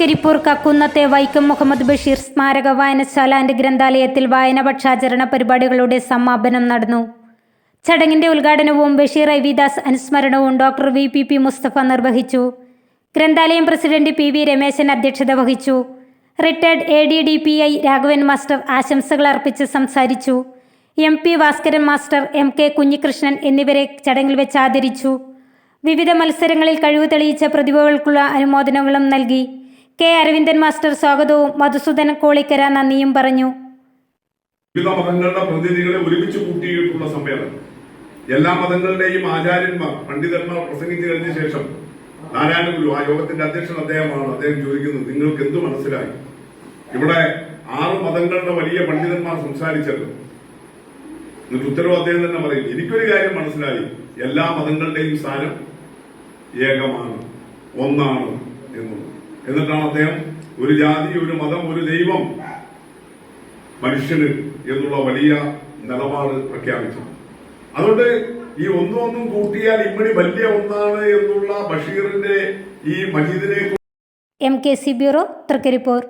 തൃക്കരിപ്പൂർ കക്കുന്നത്തെ വൈക്കം മുഹമ്മദ് ബഷീർ സ്മാരക വായനശാല ആൻഡ് ഗ്രന്ഥാലയത്തിൽ വായനപക്ഷാചരണ പരിപാടികളുടെ സമാപനം നടന്നു. ചടങ്ങിന്റെ ഉദ്ഘാടനവും Basheer I V Das അനുസ്മരണവും doctor V P P Mustafa നിർവഹിച്ചു. ഗ്രന്ഥാലയം പ്രസിഡന്റ് പി വി രമേശൻ അധ്യക്ഷത വഹിച്ചു. Retired A D D P I Raghavan master ആശംസകൾ അർപ്പിച്ച് സംസാരിച്ചു. M P Bhaskaran master M K Kunhikrishnan എന്നിവരെ ചടങ്ങിൽ വെച്ച് ആദരിച്ചു. വിവിധ മത്സരങ്ങളിൽ കഴിവ് തെളിയിച്ച പ്രതിഭകൾക്കുള്ള അനുമോദനങ്ങളും നൽകി. കെ അരവിന്ദൻ മാസ്റ്റർ സ്വാഗതവും മധുസൂദൻ കോളിക്കര നന്ദിയും പറഞ്ഞു. വിവിധ മതങ്ങളുടെ പ്രതിനിധികളെ ഒരുമിച്ച് കൂട്ടിയിട്ടുള്ള സമ്മേളനം. എല്ലാ മതങ്ങളുടെയും ആചാര്യന്മാർ പണ്ഡിതന്മാർ പ്രസംഗിച്ചു കഴിഞ്ഞ ശേഷം നാരായണ ഗുരു ആ യോഗത്തിന്റെ അധ്യക്ഷൻ അദ്ദേഹമാണ്. അദ്ദേഹം ചോദിക്കുന്നത് നിങ്ങൾക്ക് എന്ത് മനസ്സിലായി? ഇവിടെ ആറ് മതങ്ങളുടെ വലിയ പണ്ഡിതന്മാർ സംസാരിച്ചത് എന്നിട്ട് ഉത്തരവ് അദ്ദേഹം തന്നെ പറയും എനിക്കൊരു കാര്യം മനസ്സിലായി. എല്ലാ മതങ്ങളുടെയും സ്ഥാനം ഏകമാണ് ഒന്നാണ്. എന്നിട്ടാണ് അദ്ദേഹം ഒരു ജാതി ഒരു മതം ഒരു ദൈവം മനുഷ്യന് എന്നുള്ള വലിയ നിലപാട് പ്രഖ്യാപിച്ചത്. അതുകൊണ്ട് ഈ ഒന്നും ഒന്നും കൂട്ടിയാൽ ഇമ്മണി വലിയ ഒന്നാണ് എന്നുള്ള ബഷീറിന്റെ ഈ മജീദിനെ M K C bureau Trikaripur.